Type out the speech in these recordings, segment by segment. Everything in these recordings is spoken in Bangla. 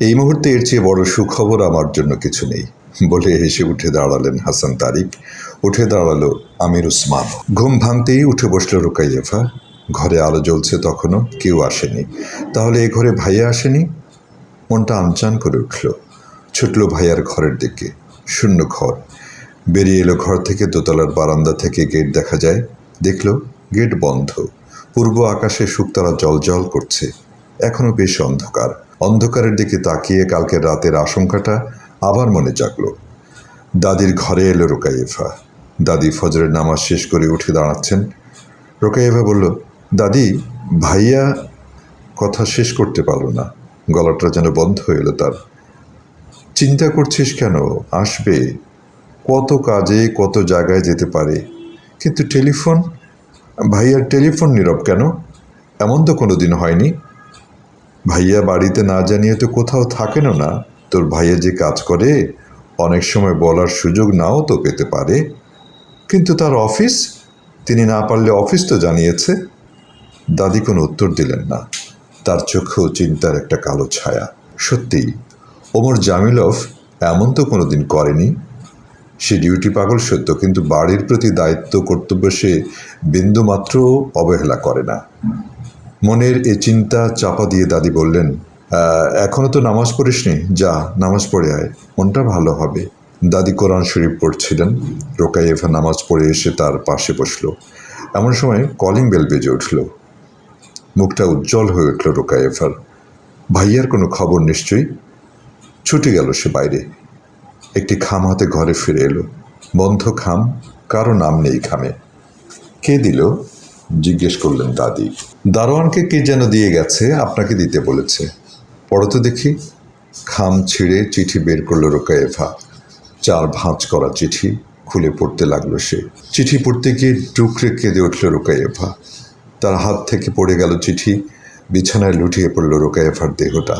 এই মুহূর্তে এর চেয়ে বড় সুখবর আমার জন্য কিছু নেই, বলে হেসে উঠে দাঁড়ালেন হাসান তারিক। উঠে দাঁড়াল আমির উসমান। ঘুম ভাঙতেই উঠে বসল রুকাইয়েফা। ঘরে আলো জ্বলছে তখনও, কেউ আসেনি। তাহলে এ ঘরে ভাইয়া আসেনি? মনটা আনচান করে উঠল। ছুটল ভাইয়ার ঘরের দিকে, শূন্য ঘর। বেরিয়ে এলো ঘর থেকে, দোতলার বারান্দা থেকে গেট দেখা যায়। দেখল গেট বন্ধ। পূর্ব আকাশে শুকতারা জল জল করছে। এখনও বেশ অন্ধকার। অন্ধকারের দিকে তাকিয়ে কালকের রাতের আশঙ্কাটা আবার মনে জাগলো। দাদির ঘরে এলো রোকাইয়েফা। দাদি ফজরের নামাজ শেষ করে উঠে দাঁড়াচ্ছেন। রোকাইয়েফা বলল, দাদি, ভাইয়া কথা শেষ করতে পারল না। গলাটা যেন বন্ধ হয়ে এলো তার। চিন্তা করছিস কেন? আসবে। কত কাজে, কত জায়গায় যেতে পারে। কিন্তু টেলিফোন, ভাইয়ার টেলিফোন নীরব কেন? এমন তো কোনো দিন হয়নি। ভাইয়া বাড়িতে না জানিয়ে তো কোথাও থাকেনও না। তোর ভাইয়া যে কাজ করে, অনেক সময় বলার সুযোগ নাও তো পেতে পারে। কিন্তু তার অফিস? তিনি না পারলে অফিস তো জানিয়েছে। দাদি কোনো উত্তর দিলেন না। তার চোখেও চিন্তার একটা কালো ছায়া। সত্যিই ওমর জামিলভ এমন তো কোনোদিন করেনি। সে ডিউটি পাগল সত্য, কিন্তু বাড়ির প্রতি দায়িত্ব, কর্তব্য সে বিন্দুমাত্র অবহেলা করে না। মনের এ চিন্তা চাপা দিয়ে দাদি বললেন "আহ, এখনও তো নামাজ পড়িসনি যা নামাজ পড়ে আয় মনটা ভালো হবে। দাদি কোরআন শরীফ পড়ছিলেন রোকাইয়েফা নামাজ পড়ে এসে তার পাশে বসল। এমন সময় কলিং বেল বেজে উঠল। মুখটা উজ্জ্বল হয়ে উঠল রোকাইয়েফার। ভাইয়ার কোনো খবর নিশ্চয়ই? ছুটে গেল সে বাইরে। একটি খাম হাতে ঘরে ফিরে এলো। বন্ধ খাম কারও নাম নেই খামে। কে দিল? জিজ্ঞেস করলেন দাদি। দারোয়ানকে কে যেন দিয়ে গেছে, আপনাকে দিতে বলেছে। পড়ো তো দেখি। খাম ছিঁড়ে চিঠি বের করল রোকায়েভা চার ভাঁজ করা চিঠি খুলে পড়তে লাগল সে। চিঠি পড়তে গিয়ে টুকরে কেঁদে উঠল রোকায়েভা তার হাত থেকে পড়ে গেল চিঠি। বিছানায় লুটিয়ে পড়ল রোকায়েভার দেহটা।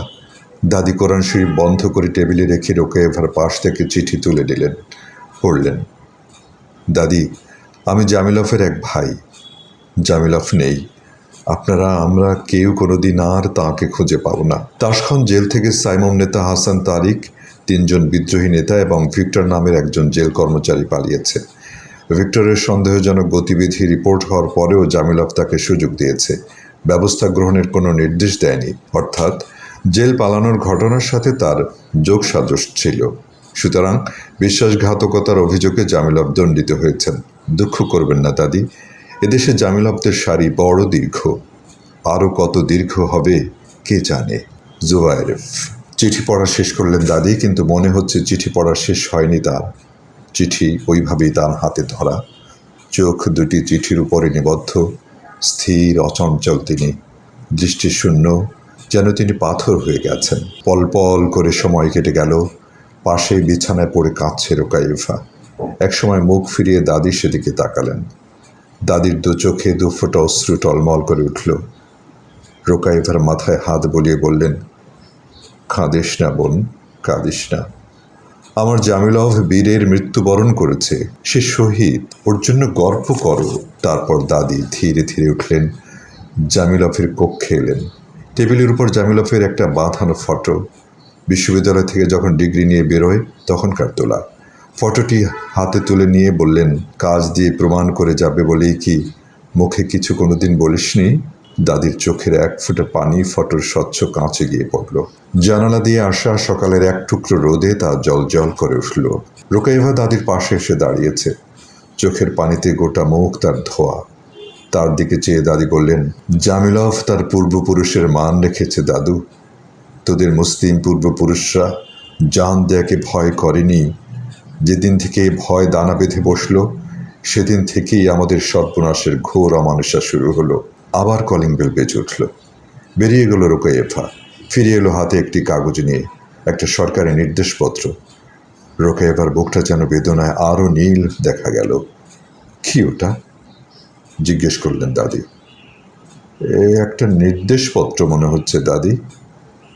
দাদি কোরআন শরীফ বন্ধ করে টেবিলে রেখে রোকায়েভার পাশ থেকে চিঠি তুলে নিলেন পড়লেন, দাদি, আমি জামিলফের এক ভাই। জামিলফ নেই। আপনারা, আমরা কেউ কোনোদিন আর তাঁকে খুঁজে পাব না। তাসখন জেল থেকে সাইমম নেতা হাসান তারিক, তিনজন বিদ্রোহী নেতা এবং ভিক্টর নামের একজন জেল কর্মচারী পালিয়েছে। ভিক্টরের সন্দেহজনক গতিবিধি রিপোর্ট হওয়ার পরেও জামিলফ তাকে সুযোগ দিয়েছে। ব্যবস্থা গ্রহণের কোনো নির্দেশ দেয়নি। অর্থাৎ, জেল পালানোর ঘটনার সাথে তার যোগ সাজস ছিল। সুতরাং, বিশ্বাসঘাতকতার অভিযোগে জামিলভ দণ্ডিত হয়েছেন। দুঃখ করবেন না দাদি। এদেশে জামিলভদের শাড়ি বড় দীর্ঘ। আরও কত দীর্ঘ হবে, কে জানে? জুবাইরেফ চিঠি পড়া শেষ করলেন দাদি, কিন্তু মনে হচ্ছে চিঠি পড়া শেষ হয়নি তার। চিঠি ওইভাবেই তার হাতে ধরা। চোখ দুটি চিঠির উপরে নিবদ্ধ। স্থির, অচঞ্চল তিনি। দৃষ্টিশূন্য যেন তিনি পাথর হয়ে গেছেন। পল পল করে সময় কেটে গেল। পাশে বিছানায় পড়ে কাঁদছে রোকাইফা। একসময় মুখ ফিরিয়ে দাদির সেদিকে তাকালেন। দাদির দু চোখে দু ফোঁটা অশ্রু টলমল করে উঠল। রোকাইভার মাথায় হাত বলিয়ে বললেন, কাঁদিস না বোন, কাঁদিস না। আমার জামিলভ বীরের মৃত্যুবরণ করেছে। সে শহীদ, ওর জন্য গর্ব করো। তারপর দাদি ধীরে ধীরে উঠলেন জামিলফের কক্ষে এলেন। টেবিলের উপর জামিলফের একটা বাঁধানো ফটো। বিশ্ববিদ্যালয় থেকে যখন ডিগ্রি নিয়ে বেরোয়, তখনকার তোলা ফটোটি হাতে তুলে নিয়ে বললেন, কাজ দিয়ে প্রমাণ করে যাবে বলেই কি? মুখে কিছু কোনোদিন বলিসনি? দাদির চোখের এক ফুটে পানি ফটোর স্বচ্ছ কাঁচে গিয়ে পড়ল। জানালা দিয়ে আসা সকালের এক টুকরো রোদে তা জল জল করে উঠল। রোকাইভা দাদির পাশে এসে দাঁড়িয়েছে। চোখের পানিতে গোটা মুখ তার ধোয়া। তার দিকে চেয়ে দাদি বললেন, জামিলভ তার পূর্বপুরুষের মান রেখেছে দাদু। তোদের মুসলিম পূর্বপুরুষরা জান দেয়াকে ভয় করেনি যেদিন থেকে ভয় দানা বেঁধে বসল, সেদিন থেকেই আমাদের সর্বনাশের ঘোর অমানুষা শুরু হলো। আবার কলিং বেল বেজে উঠল। বেরিয়ে গেল রোকাইফা ফিরে এলো হাতে একটি কাগজ নিয়ে, একটা সরকারি নির্দেশপত্র। রোকাইফার বুকটা যেন বেদনায় আরও নীল দেখা গেল। কি ওটা? জিজ্ঞেস করলেন দাদি। এ একটা নির্দেশপত্র মনে হচ্ছে দাদি।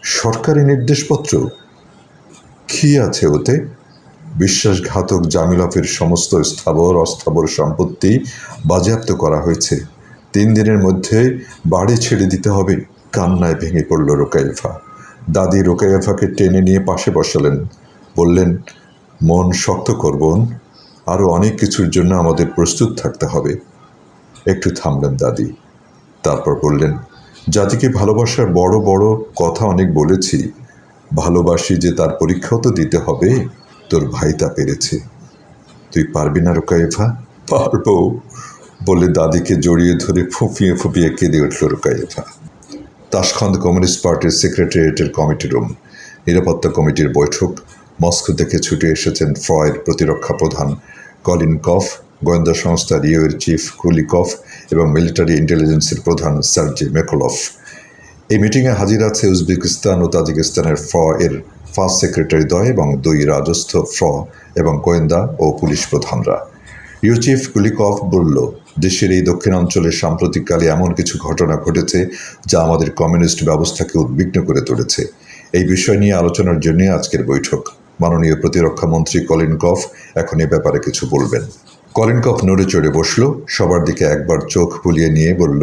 সরকারি নির্দেশপত্র? কি আছে ওতে? বিশ্বাসঘাতক জামিলফের সমস্ত স্থাবর অস্থাবর সম্পত্তি বাজেয়াপ্ত করা হয়েছে। তিন দিনের মধ্যে বাড়ি ছেড়ে দিতে হবে। কান্নায় ভেঙে পড়ল রোকাইফা দাদি রোকাইয়াফাকে টেনে নিয়ে পাশে বসালেন। বললেন, মন শক্ত করবন আরও অনেক কিছুর জন্য আমাদের প্রস্তুত থাকতে হবে। একটু থামলেন দাদি। তারপর বললেন, জাতিকে ভালোবাসার বড় বড় কথা অনেক বলেছি। ভালোবাসি যে তার পরীক্ষাও তো দিতে হবে। তোর ভাই তা পেরেছে। তুই পারবি না রোকাইফা পারব বলে দাদিকে জড়িয়ে ধরে ফুঁপিয়ে ফুঁপিয়ে কেঁদে উঠল রোকাইফা তাসখন্দ কমিউনিস্ট পার্টির সেক্রেটারিয়েটের কমিটি রুম। নিরাপত্তা কমিটির বৈঠক। মস্কো থেকে ছুটে এসেছেন ফ্রয়ের প্রতিরক্ষা প্রধান কলিন কফ, গোয়েন্দা সংস্থা রিওয়ের চিফ কুলিকফ এবং মিলিটারি ইন্টেলিজেন্সের প্রধান সার্জি মেকলফ। এই মিটিংয়ে হাজির আছে উজবেকিস্তান ও তাজিকিস্তানের ফ এর ফার্স্ট সেক্রেটারি দ্বয় এবং দুই রাজস্থ ফ্র এবং গোয়েন্দা ও পুলিশ প্রধানরা। ইউচিফ চিফ কুলিকফ বলল, দেশের এই দক্ষিণাঞ্চলে সাম্প্রতিককালে এমন কিছু ঘটনা ঘটেছে যা আমাদের কমিউনিস্ট ব্যবস্থাকে উদ্বিগ্ন করে তুলেছে। এই বিষয় নিয়ে আলোচনার জন্য আজকের বৈঠক। মাননীয় প্রতিরক্ষা মন্ত্রী কলিন কফ এখন এ ব্যাপারে কিছু বলবেন। কলিন কফ নড়ে চড়ে বসল, সবার দিকে একবার চোখ বুলিয়ে নিয়ে বলল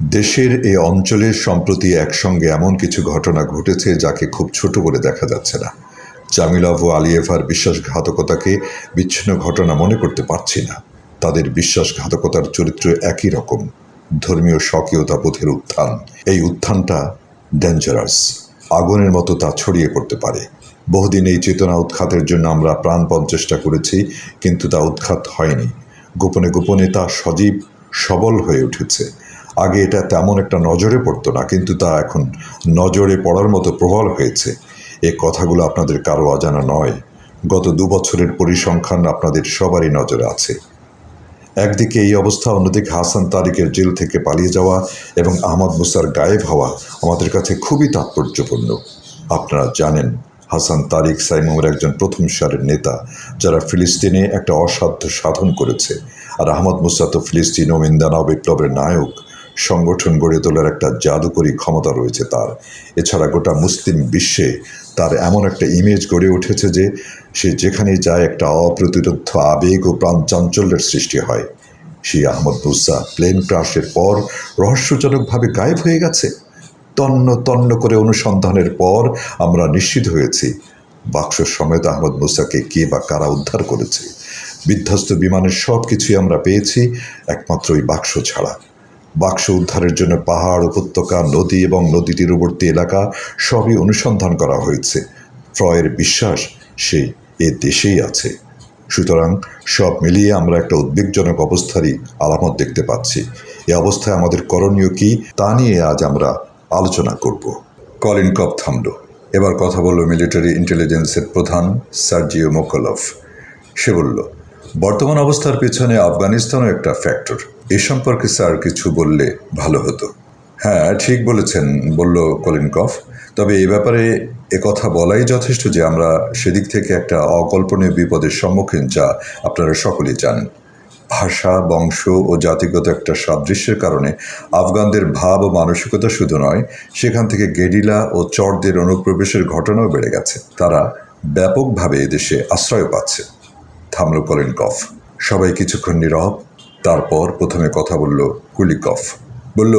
দেশের এই অঞ্চলের সম্প্রতি একসঙ্গে এমন কিছু ঘটনা ঘটেছে যাকে খুব ছোট করে দেখা যাচ্ছে না। জামিলভ ও আলিয়েভার বিশ্বাসঘাতকতাকে বিচ্ছিন্ন ঘটনা মনে করতে পারছি না। তাদের বিশ্বাসঘাতকতার চরিত্র একই রকম। ধর্মীয় স্বকীয়তা বোধের উত্থান। এই উত্থানটা ডেঞ্জারাস আগুনের মতো তা ছড়িয়ে পড়তে পারে। বহুদিন এই চেতনা উৎখাতের জন্য আমরা প্রাণপণ চেষ্টা করেছি, কিন্তু তা উৎখাত হয়নি। গোপনে গোপনে তা সজীব, সবল হয়ে উঠেছে। আগে এটা তেমন একটা নজরে পড়তো না, কিন্তু তা এখন নজরে পড়ার মতো প্রবল হয়েছে। এ কথাগুলো আপনাদের কারও অজানা নয়। গত দু বছরের পরিসংখ্যান আপনাদের সবারই নজরে আছে। একদিকে এই অবস্থা, অন্যদিকে হাসান তারিকের জেল থেকে পালিয়ে যাওয়া এবং আহমদ মুসার গায়েব হওয়া আমাদের কাছে খুবই তাৎপর্যপূর্ণ। আপনারা জানেন, হাসান তারিক সাইমুমের একজন প্রথম সারের নেতা, যারা ফিলিস্তিনে একটা অসাধ্য সাধন করেছে। আর আহমদ মুসা তো ফিলিস্তিন ও মিন্দানাও বিপ্লবের নায়ক। সংগঠন গড়ে তোলার একটা জাদুকরী ক্ষমতা রয়েছে তার। এছাড়া গোটা মুসলিম বিশ্বে তার এমন একটা ইমেজ গড়ে উঠেছে যে সে যেখানে যায় একটা অপ্রতিরোধ আবেগ ও প্রাণ চাঞ্চল্যের সৃষ্টি হয়। সেই আহমদ মুসা প্লেন ক্রাশের পর রহস্যজনকভাবে গায়েব হয়ে গেছে। তন্ন তন্ন করে অনুসন্ধানের পর আমরা নিশ্চিত হয়েছি বাক্স সমেত আহমদ মুসাকে কে বা কারা উদ্ধার করেছে। বিধ্বস্ত বিমানের সব কিছুই আমরা পেয়েছি, একমাত্র ওই বাক্স ছাড়া। বাক্স উদ্ধারের জন্য পাহাড়, উপত্যকা, নদী এবং নদী তীরবর্তী এলাকা সবই অনুসন্ধান করা হয়েছে। ফ্রয়ের বিশ্বাস সেই এ দেশেই আছে। সুতরাং সব মিলিয়ে আমরা একটা উদ্বেগজনক অবস্থারই আলামত দেখতে পাচ্ছি। এ অবস্থায় আমাদের করণীয় কি তা নিয়ে আজ আমরা আলোচনা করব। কলিন কপ থামল। এবার কথা বলল মিলিটারি ইন্টেলিজেন্সের প্রধান সার্জিও মোকলফ সে বলল, বর্তমান অবস্থার পেছনে আফগানিস্তানও একটা ফ্যাক্টর। এ সম্পর্কে স্যার কিছু বললে ভালো হতো। হ্যাঁ ঠিক বলেছেন, বলল কলিন কফ তবে এ ব্যাপারে কথা বলাই যথেষ্ট যে আমরা সেদিক থেকে একটা অকল্পনীয় বিপদের সম্মুখীন যা আপনারা সকলেই জানেন। ভাষা, বংশ ও জাতিগত একটা সাদৃশ্যের কারণে আফগানদের ভাব ও মানসিকতা শুধু নয়, সেখান থেকে গেরিলা ও চরদের অনুপ্রবেশের ঘটনাও বেড়ে গেছে। তারা ব্যাপকভাবে এদেশে আশ্রয় পাচ্ছে। থামল করেন কফ সবাই কিছুক্ষণ নীরব তারপর প্রথমে কথা বলল কুলিকফ। বলল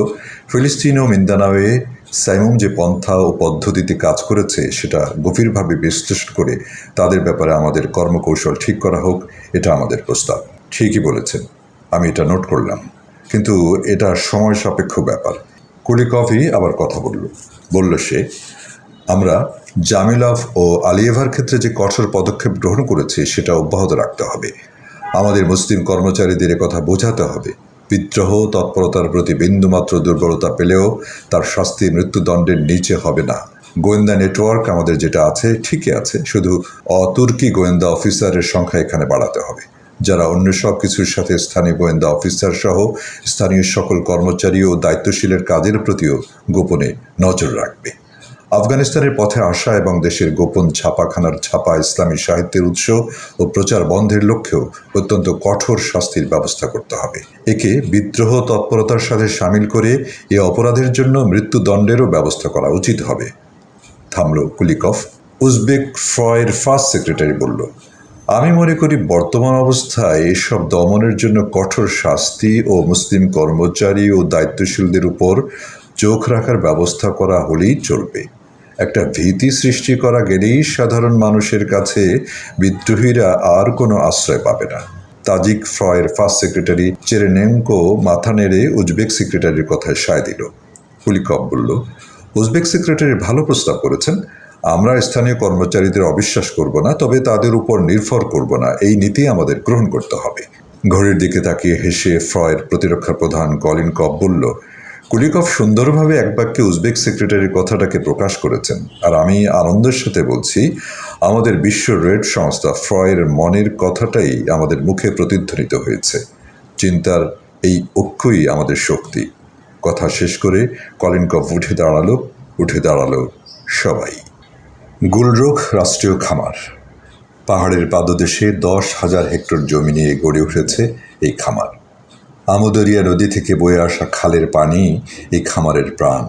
ফিলিস্তিন ও মিন্দানাওয়ে সাইমুম যে পন্থা ও পদ্ধতিতে কাজ করেছে, সেটা গভীরভাবে বিশ্লেষণ করে তাদের ব্যাপারে আমাদের কর্মকৌশল ঠিক করা হোক, এটা আমাদের প্রস্তাব। ঠিকই বলেছেন। আমি এটা নোট করলাম। কিন্তু এটা সময় সাপেক্ষ ব্যাপার। কুলিকফই আবার কথা বলল। বলল সে, আমরা জামিলাভ ও আলিয়েভার ক্ষেত্রে যে কঠোর পদক্ষেপ গ্রহণ করেছি, সেটা অব্যাহত রাখতে হবে। আমাদের মুসলিম কর্মচারীদের কথা বোঝাতে হবে। বিদ্রোহ, তৎপরতার প্রতি বিন্দুমাত্র দুর্বলতা পেলেও তার শাস্তি মৃত্যুদণ্ডের নিচে হবে না। গোয়েন্দা নেটওয়ার্ক আমাদের যেটা আছে, ঠিকই আছে। শুধু অতুর্কি গোয়েন্দা অফিসারের সংখ্যা এখানে বাড়াতে হবে। যারা অন্য সব কিছুর সাথে স্থানীয় গোয়েন্দা অফিসার সহ স্থানীয় সকল কর্মচারী ও দায়িত্বশীলের কাজের প্রতিও গোপনে নজর রাখবে। আফগানিস্তানের পথে আসা এবং দেশের গোপন ছাপাখানার ছাপা ইসলামী সাহিত্যের উৎস ও প্রচার বন্ধের লক্ষ্যেও অত্যন্ত কঠোর শাস্তির ব্যবস্থা করতে হবে। একে বিদ্রোহ তৎপরতার সাথে সামিল করে এ অপরাধের জন্য মৃত্যুদণ্ডেরও ব্যবস্থা করা উচিত হবে। থামল কুলিকফ। উজবেক ফ্রয়ের ফার্স্ট সেক্রেটারি বলল, আমি মনে করি বর্তমান অবস্থায় এসব দমনের জন্য কঠোর শাস্তি ও মুসলিম কর্মচারী ও দায়িত্বশীলদের উপর চোখ রাখার ব্যবস্থা করা হলেই চলবে। একটা ভীতি সৃষ্টি করা গেলেই সাধারণ মানুষের কাছে বিদ্রোহীরা আর কোনো আশ্রয় পাবে না। তাজিক ফ্রয়ের ফার্স্ট সেক্রেটারি চেরেনেঙ্কো মাথা নেড়ে উজবেক সেক্রেটারির কথায় সায় দিল। হুলিকপ বলল, উজবেক সেক্রেটারি ভালো প্রস্তাব করেছেন। আমরা স্থানীয় কর্মচারীদের অবিশ্বাস করব না, তবে তাদের উপর নির্ভর করব না। এই নীতি আমাদের গ্রহণ করতে হবে। ঘড়ির দিকে তাকিয়ে হেসে ফ্রয়ের প্রতিরক্ষা প্রধান কলিন কব বলল কুলিকভ সুন্দরভাবে এক বাক্যে উজবেক সেক্রেটারির কথাটাকে প্রকাশ করেছেন। আর আমি আনন্দের সাথে বলছি, আমাদের বিশ্ব রেড সংস্থা ফ্রয়ের মনের কথাটাই আমাদের মুখে প্রতিধ্বনিত হয়েছে। চিন্তার এই ঐক্যই আমাদের শক্তি। কথা শেষ করে কলিনকভ উঠে দাঁড়াল উঠে দাঁড়াল সবাই। গুলরোগ রাষ্ট্রীয় খামার। পাহাড়ের পাদদেশে দশ হাজার হেক্টর জমি নিয়ে গড়ে উঠেছে এই খামার। আমদরিয়া নদী থেকে বয়ে আসা খালের পানি এই খামারের প্রাণ।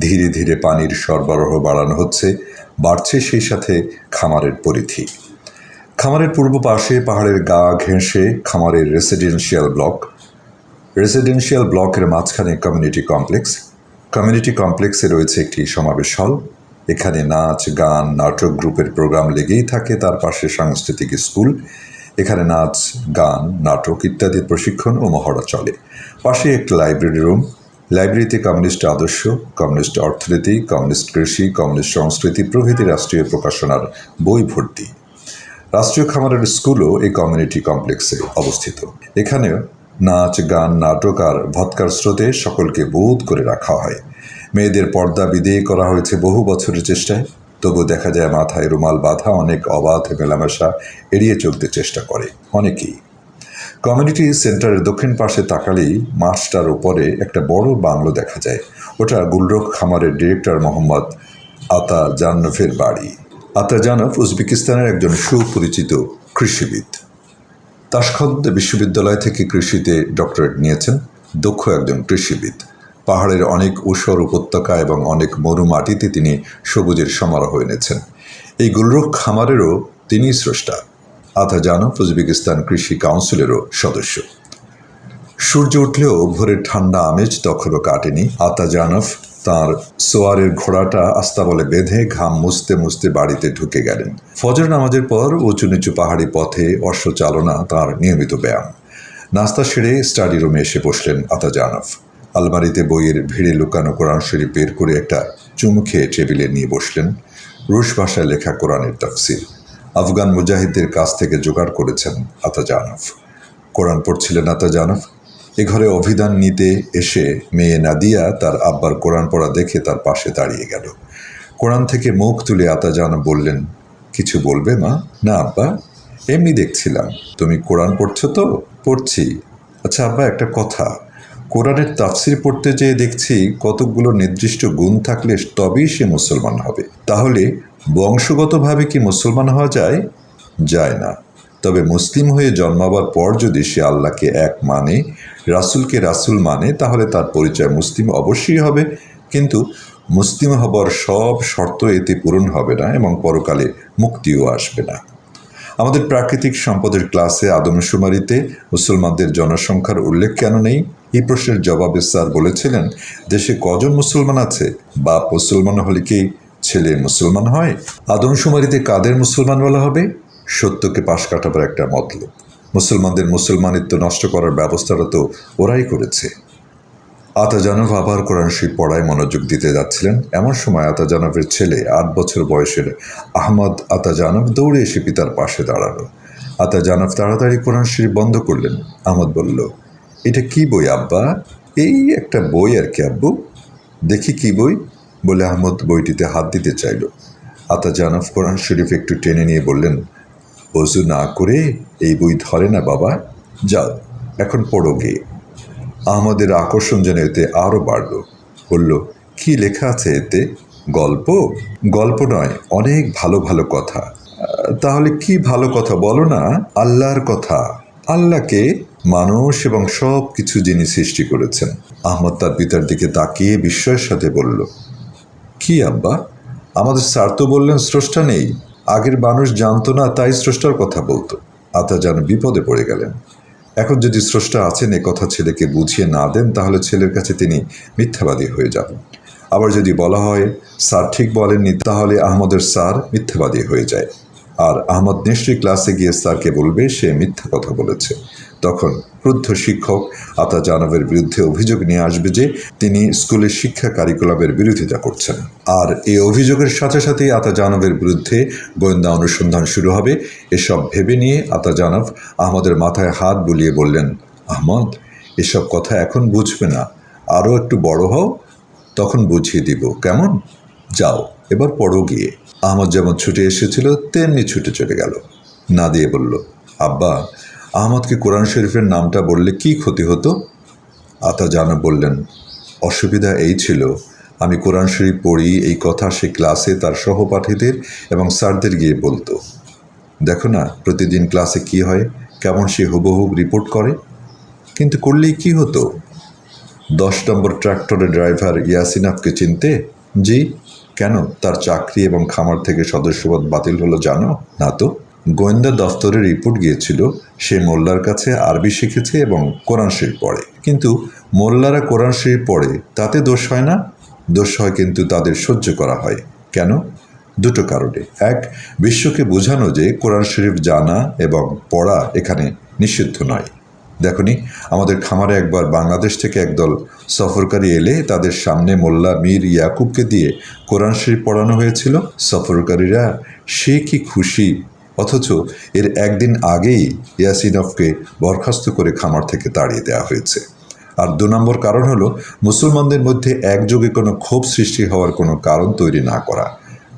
ধীরে ধীরে পানির সরবরাহ বাড়ানো হচ্ছে, বাড়ছে সেই সাথে খামারের পরিধি। খামারের পূর্ব পাশে পাহাড়ের গা ঘেঁষে খামারের রেসিডেন্সিয়াল ব্লক। রেসিডেন্সিয়াল ব্লকের মাঝখানে কমিউনিটি কমপ্লেক্স। কমিউনিটি কমপ্লেক্সে রয়েছে একটি সমাবেশ হল। এখানে নাচ, গান, নাটক গ্রুপের প্রোগ্রাম লেগেই থাকে। তার পাশে সাংস্কৃতিক স্কুল। এখানে নাচ, গান, নাটক ইত্যাদির প্রশিক্ষণ ও মহড়া চলে। পাশে একটি লাইব্রেরি রুম। লাইব্রেরিতে কমিউনিস্ট আদর্শ, কমিউনিস্ট অর্থনীতি, কমিউনিস্ট কৃষি, কমিউনিস্ট সংস্কৃতি, প্রভৃতি রাষ্ট্রীয় প্রকাশনার বই ভর্তি। রাষ্ট্রীয় খামারের স্কুলও এই কমিউনিটি কমপ্লেক্সে অবস্থিত। এখানেও নাচ, গান, নাটক আর ভৎকার স্রোতে সকলকে বোধ করে রাখা হয়। মেয়েদের পর্দা বিদেয় করা হয়েছে বহু বছরের চেষ্টায়। তবু দেখা যায় মাথায় রুমাল বাঁধা অনেক অবাধ মেলামেশা এড়িয়ে চলতে চেষ্টা করে অনেকেই। কমিউনিটি সেন্টারের দক্ষিণ পাশে তাকালেই মাছটার উপরে একটা বড় বাংলো দেখা যায়। ওটা গুলরক খামারের ডিরেক্টর মোহাম্মদ আতা জান্নফের বাড়ি। আতা জানফ উজবেকিস্তানের একজন সুপরিচিত কৃষিবিদ। তাশখন্দ বিশ্ববিদ্যালয় থেকে কৃষিতে ডক্টরেট নিয়েছেন। দক্ষ একজন কৃষিবিদ। পাহাড়ের অনেক ঊষর উপত্যকা এবং অনেক মরু মাটিতে তিনি সবুজের সমারোহ এনেছেন। এই গুলরক খামারেরও তিনি স্রষ্টা। আতা জানফ উজবেকিস্তান কৃষি কাউন্সিলেরও সদস্য। সূর্য উঠলেও ভোরের ঠান্ডা আমেজ তখনও কাটেনি। আতা জানফ তার সোয়ারের ঘোড়াটা আস্তাবলে বেঁধে ঘাম মুছতে মুছতে বাড়িতে ঢুকে গেলেন। ফজর নামাজের পর উঁচু নিচু পাহাড়ি পথে অশ্ব চালনা তাঁর নিয়মিত ব্যায়াম। নাস্তা সেরে স্টাডি রুমে এসে বসলেন আতা জানফ। আলমারিতে বইয়ের ভিড়ে লুকানো কোরআন শরীফ বের করে একটা চুমু খেয়ে টেবিলে নিয়ে বসলেন রুশ ভাষায় লেখা কোরআনের তফসির। আফগান মুজাহিদদের কাছ থেকে জোগাড় করেছেন আতা জানফ কোরআন পড়ছিলেন আতা জানফ এ ঘরে অভিধান নিতে এসে মেয়ে নাদিয়া তার আব্বার কোরআন পড়া দেখে তার পাশে দাঁড়িয়ে গেল। কোরআন থেকে মুখ তুলে আতা জানফ বললেন, কিছু বলবে মা? না, আব্বা। এমনি দেখছিলাম। তুমি কোরআন পড়ছো তো? পড়ছি। আচ্ছা আব্বা, একটা কথা। কোরআনের তাফসির পড়তে যেয়ে দেখছি কতকগুলো নির্দিষ্ট গুণ থাকলে তবেই সে মুসলমান হবে। তাহলে বংশগতভাবে কি মুসলমান হওয়া যায়? যায় না। তবে মুসলিম হয়ে জন্মাবার পর যদি সে আল্লাহকে এক মানে রাসুলকে রাসুল মানে তাহলে তার পরিচয় মুসলিম অবশ্যই হবে। কিন্তু মুসলিম হবার সব শর্ত এতে পূরণ হবে না এবং পরকালে মুক্তিও আসবে না। আমাদের প্রাকৃতিক সম্পদের ক্লাসে আদমশুমারিতে মুসলমানদের জনসংখ্যার উল্লেখ কেন নেই? এই প্রশ্নের জবাবে স্যার বলেছিলেন, দেশে কজন মুসলমান আছে? বাপ মুসলমান হলে কি ছেলে মুসলমান হয়? আদমশুমারিতে কাদের মুসলমান বলা হবে? সত্যকে পাশ কাটাবার একটা মতলব। মুসলমানদের মুসলমানিত্ব নষ্ট করার ব্যবস্থাটা তো ওরাই করেছে। আতা আতাজানভ আবার কোরআন শরীফ পড়ায় মনোযোগ দিতে যাচ্ছিলেন। এমন সময় আতা আতাজানভের ছেলে আট বছর বয়সের আহমদ আতা আতাজানভ দৌড়ে এসে পিতার পাশে দাঁড়াল। আতা আতাজানভ তাড়াতাড়ি কোরআন শরীফ বন্ধ করলেন। আহমদ বলল এটা কি বই, আব্বা? এই একটা বই আর কি, আব্বু। দেখি কি বই? বলে আহমদ বইটিতে হাত দিতে চাইল। আতাজানভ কোরআন শরীফ একটু টেনে নিয়ে বললেন, অজু না করে এই বই ধরে না, বাবা। যাও, এখন পড়ো গে আহমদের আকর্ষণ যেন এতে আরও বাড়ল। বলল, কি লেখা আছে এতে? গল্প? গল্প নয়, অনেক ভালো ভালো কথা। তাহলে কি ভালো কথা বলো না? আল্লাহর কথা। আল্লাহকে মানুষ এবং সব কিছু যিনি সৃষ্টি করেছেন। আহমদ তার পিতার দিকে তাকিয়ে বিস্ময়ের সাথে বলল, কি আব্বা? আমাদের স্যার তো বললেন স্রষ্টা নেই। আগের মানুষ জানতো না, তাই স্রষ্টার কথা বলতো। আতা যেন বিপদে পড়ে গেলেন। এখন যদি স্রষ্টা আছেন, এ কথা ছেলেকে বুঝিয়ে না দেন, তাহলে ছেলের কাছে তিনি মিথ্যাবাদী হয়ে যাবেন। আবার যদি বলা হয়, স্যার ঠিক বলেননি, তাহলে আহমদের স্যার মিথ্যাবাদী হয়ে যায়। আর আহমদ নিশ্চয়ই ক্লাসে গিয়ে স্যারকে বলবে, সে মিথ্যা কথা বলেছে। তখন ক্রুদ্ধ শিক্ষক আতা জানবের বিরুদ্ধে অভিযোগ নিয়ে আসবে যে, তিনি স্কুলের শিক্ষা কারিকুলামের বিরোধিতা করছেন। আর এই অভিযোগের সাথে সাথেই আতা জানবের বিরুদ্ধে গোয়েন্দা অনুসন্ধান শুরু হবে। এসব ভেবে নিয়ে আতা জানব আহমদের মাথায় হাত বুলিয়ে বললেন, আহমদ, এসব কথা এখন বুঝবে না। আরও একটু বড় হও, তখন বুঝিয়ে দিব। কেমন? যাও, এবার পড়ো গিয়ে। আহমদ যেমন ছুটে এসেছিল, তেমনি ছুটে চলে গেল। না দিয়ে বলল, আব্বা আহমদকে কোরআন শরীফের নামটা বললে কি ক্ষতি হতো? আতা জানা বললেন, অসুবিধা এই ছিল, আমি কোরআন শরীফ পড়ি, এই কথা সে ক্লাসে তার সহপাঠীদের এবং স্যারদের গিয়ে বলতো। দেখো না, প্রতিদিন ক্লাসে কি হয়, কেমন সে হুবহু রিপোর্ট করে। কিন্তু করলেই কি হতো? দশ নম্বর ট্রাক্টরের ড্রাইভার ইয়াসিনাফকে চিনতে? জি। কেন তার চাকরি এবং খামার থেকে সদস্যপদ বাতিল হলো জানো? না তো? গোয়েন্দা দফতরের রিপোর্ট গিয়েছিল, সে মোল্লার কাছে আরবি শিখেছে এবং কোরআন শরীফ পড়ে। কিন্তু মোল্লারা কোরআন শরীফ পড়ে, তাতে দোষ হয় না? দোষ হয় কিন্তু তাদের সহ্য করা হয়। কেন? দুটো কারণে। এক, বিশ্বকে বোঝানো যে কোরআন শরীফ জানা এবং পড়া এখানে নিষিদ্ধ নয়। দেখনি, আমাদের খামারে একবার বাংলাদেশ থেকে একদল সফরকারী এলে তাদের সামনে মোল্লা মীর ইয়াকুবকে দিয়ে কোরআন শরীফ পড়ানো হয়েছিল। সফরকারীরা, সে কি খুশি? অথচ এর একদিন আগেই ইয়াসিনফকে বরখাস্ত করে খামার থেকে তাড়িয়ে দেওয়া হয়েছে। আর দু নম্বর কারণ হলো, মুসলমানদের মধ্যে একযোগে কোনো ক্ষোভ সৃষ্টি হওয়ার কোনো কারণ তৈরি না করা।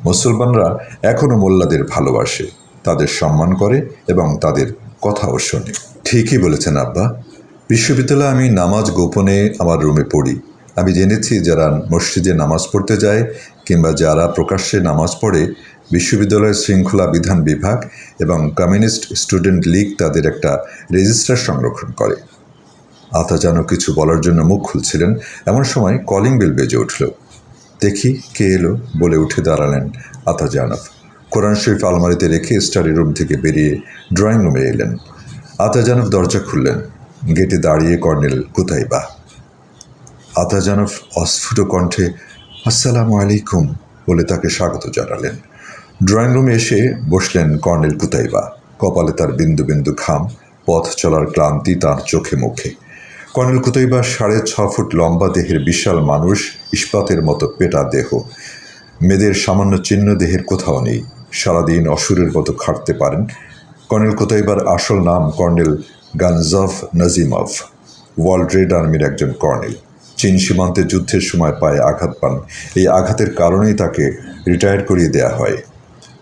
মুসলমানরা এখনও মোল্লাদের ভালোবাসে, তাদের সম্মান করে এবং তাদের কথাও শোনে। ঠিকই বলেছেন আব্বা। বিশ্ববিদ্যালয়ে আমি নামাজ গোপনে আমার রুমে পড়ি। আমি জেনেছি যারা মসজিদে নামাজ পড়তে যায় কিংবা যারা প্রকাশ্যে নামাজ পড়ে, বিশ্ববিদ্যালয়ের শৃঙ্খলা বিধান বিভাগ এবং কমিউনিস্ট স্টুডেন্ট লীগ তাদের একটা রেজিস্টার সংরক্ষণ করে। আতা যেন কিছু বলার জন্য মুখ খুলছিলেন, এমন সময় কলিং বেল বেজে উঠল। দেখি কে এলো বলে উঠে দাঁড়ালেন আতা জানব। কোরআন শরীফ আলমারিতে রেখে স্টাডি রুম থেকে বেরিয়ে ড্রয়িং রুমে এলেন। আতা জানব দরজা খুললেন। গেটে দাঁড়িয়ে কর্নেল কুতাইবা আতা জানব অস্ফুট কণ্ঠে, আসসালামু আলাইকুম বলে তাকে স্বাগত জানালেন। ড্রয়িং রুমে এসে বসলেন কর্নেল কুতাইবা কপালে তার বিন্দু বিন্দু ঘাম, পথ চলার ক্লান্তি তার চোখে মুখে। কর্নেল কুতাইবা সাড়ে ছ ফুট লম্বা দেহের বিশাল মানুষ, ইস্পাতের মতো পেটা দেহ। মেয়েদের সামান্য চিহ্ন দেহের কোথাও নেই। সারাদিন অসুরের মতো খাটতে পারেন কর্নেল কোতাইবার আসল নাম colonel Ganzhof Nazimov, world red আর্মির একজন কর্নেল। চীন সীমান্তে যুদ্ধের সময় পায়ে আঘাত পান। এই আঘাতের কারণেই তাকে রিটায়ার করিয়ে দেয়া হয়।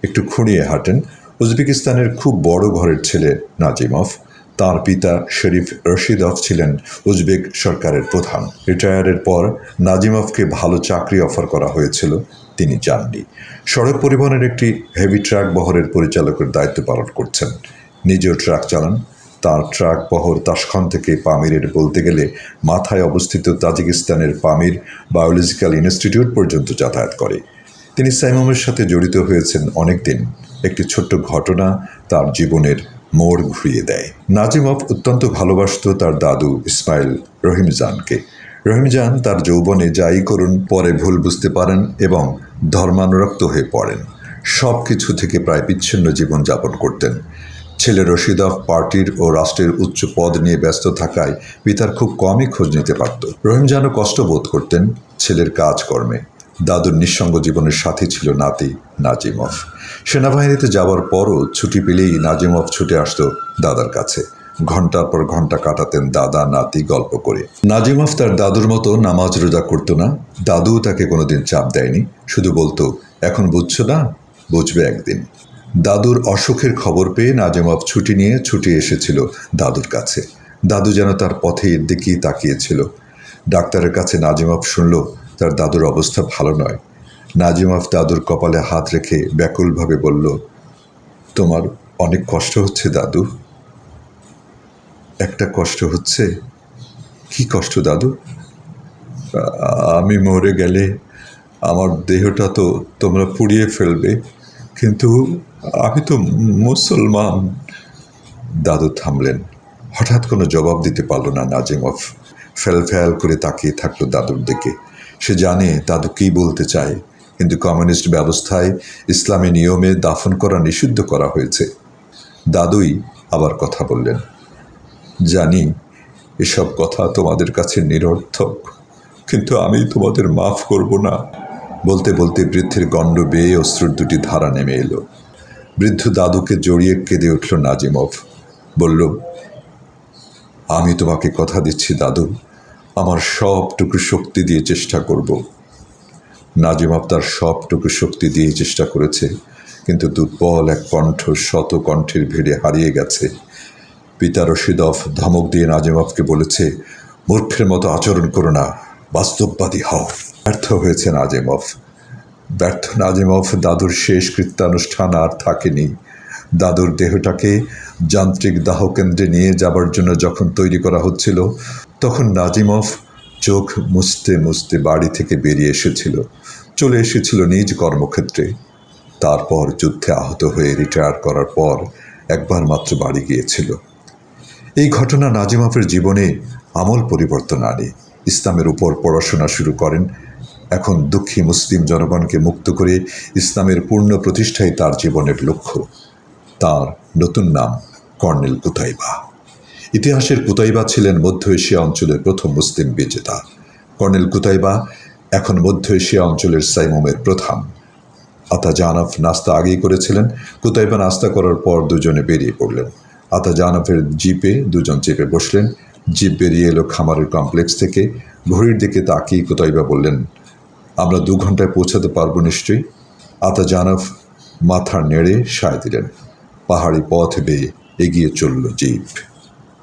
একটু খুঁড়িয়ে হাঁটেন উজবেকিস্তানের খুব বড় ঘরের ছেলে নাজিমভ। তার পিতা শরীফ রশিদভ ছিলেন উজবেক সরকারের প্রধান। রিটায়ারের পর নাজিমভকে ভালো চাকরি অফার করা হয়েছিল। তিনি যাননি। সড়ক পরিবহনের একটি হেভি ট্রাক বহরের পরিচালকের দায়িত্ব পালন করছেন। নিজেও ট্রাক চালান। তার ট্রাক বহর তাসখান থেকে পামিরের বলতে গেলে মাথায় অবস্থিত তাজিকিস্তানের পামির বায়োলজিক্যাল ইনস্টিটিউট পর্যন্ত যাতায়াত করে। তিনি সাইমামের সাথে জড়িত হয়েছেন অনেক দিন একটি ছোট্ট ঘটনা তার জীবনের মোড় ঘুরিয়ে দেয়। নাজিমভ অত্যন্ত ভালোবাসত তার দাদু ইসমাইল রহিমজানকে। রহিমজান তার যৌবনে যাই করুন, পরে ভুল বুঝতে পারেন এবং ধর্মানুরক্ত হয়ে পড়েন। সব কিছু থেকে প্রায় বিচ্ছিন্ন জীবন যাপন করতেন। ছেলে রশিদফ পার্টির ও রাষ্ট্রের উচ্চ পদ নিয়ে ব্যস্ত থাকায় পিতার খুব কমই খোঁজ নিতে পারত। রহিম যেন কষ্ট বোধ করতেন ছেলের কাজকর্মে। দাদুর নিঃসঙ্গ জীবনের সাথী ছিল নাতি নাজিমফ। সেনাবাহিনীতে যাওয়ার পরও ছুটি পেলেই নাজিমফ ছুটে আসতো দাদার কাছে। ঘণ্টার পর ঘণ্টা কাটাতেন দাদা নাতি গল্প করে। নাজিমফ তার দাদুর মতো নামাজ রোজা করতো না। দাদু তাকে কোনোদিন চাপ দেয়নি। শুধু বলতো, এখন বুঝছ না? বুঝবে একদিন। দাদুর অসুখের খবর পেয়ে নাজিমফ ছুটি নিয়ে ছুটি এসেছিল দাদুর কাছে। দাদু যেন তার পথে এর দিকেই তাকিয়েছিল। ডাক্তারের কাছে নাজিমফ শুনল, তার দাদুর অবস্থা ভালো নয়। নাজিমফ দাদুর কপালে হাত রেখে ব্যাকুলভাবে বলল, তোমার অনেক কষ্ট হচ্ছে দাদু। একটা কষ্ট হচ্ছে? কি কষ্ট, দাদু? আমি মরে গেলে আমার দেহটা তো তোমরা পুড়িয়ে ফেলবে, কিন্তু আমি তো মুসলমান। দাদু থামলেন। হঠাৎ কোনো জবাব দিতে পারল না নাজিমফ ফেল ফেল করে তাকিয়ে থাকল দাদুর দিকে। সে জানে দাদু কী বলতে চায়, কিন্তু কমিউনিস্ট ব্যবস্থায় ইসলামী নিয়মে দাফন করা নিষিদ্ধ করা হয়েছে। দাদুই আবার কথা বললেন। জানি এসব কথা তোমাদের কাছে নিরর্থক, কিন্তু আমি তোমাদের মাফ করব না। বলতে বলতে বৃদ্ধের গণ্ড বেয়ে অশ্রুর দুটি ধারা নেমে এলো। বৃদ্ধ দাদুকে জড়িয়ে কেঁদে উঠল নাজিমভ। বলল, আমি তোমাকে কথা দিচ্ছি দাদু। আমার সবটুকু শক্তি দিয়ে চেষ্টা করব। নাজিমভ তার সবটুকু শক্তি দিয়ে চেষ্টা করেছে, কিন্তু দুর্বল এক কণ্ঠ শত কণ্ঠের ভিড়ে হারিয়ে গেছে। পিতা রশিদফ ধমক দিয়ে নাজিমভকে বলেছে, মূর্খের মতো আচরণ করো না, বাস্তববাদী হও। ব্যর্থ হয়েছে নাজিমভ ব্যর্থ নাজিমভ দাদুর শেষ কৃত্যানুষ্ঠান আর থাকেনি। দাদুর দেহটাকে যান্ত্রিক দাহকেন্দ্রে নিয়ে যাবার জন্য যখন তৈরি করা হচ্ছিল, তখন নাজিমভ চোখ মুছতে মুছতে বাড়ি থেকে বেরিয়ে এসেছিল। চলে এসেছিল নিজ কর্মক্ষেত্রে। তারপর যুদ্ধে আহত হয়ে রিটায়ার করার পর একবার মাত্র বাড়ি গিয়েছিল। এই ঘটনা নাজিমাফের জীবনে আমল পরিবর্তন আনে। ইসলামের উপর পড়াশোনা শুরু করেন। এখন দুঃখী মুসলিম জনগণকে মুক্ত করে ইসলামের পূর্ণ প্রতিষ্ঠাই তার জীবনের লক্ষ্য। তার নতুন নাম, কর্নেল কুতাইবা। ইতিহাসের কুতাইবা ছিলেন মধ্য এশিয়া অঞ্চলের প্রথম মুসলিম বিজেতা। কর্নেল কুতাইবা এখন মধ্য এশিয়া অঞ্চলের সাইমোমের প্রধান। আতা জানাফ নাস্তা আগেই করেছিলেন। কুতাইবা নাস্তা করার পর দুজনে বেরিয়ে পড়লেন। আতা জানাফের জিপে দুজন চেপে বসলেন। জিপ বেরিয়ে এলো খামারের কমপ্লেক্স থেকে। ঘড়ির দিকে তাকিয়ে কুতাইবা বললেন, আমরা দু ঘন্টায় পৌঁছাতে পারব নিশ্চয়ই। আতা জানফ মাথা নেড়ে সায় দিলেন। পাহাড়ি পথ বেয়ে এগিয়ে চলল জিপ।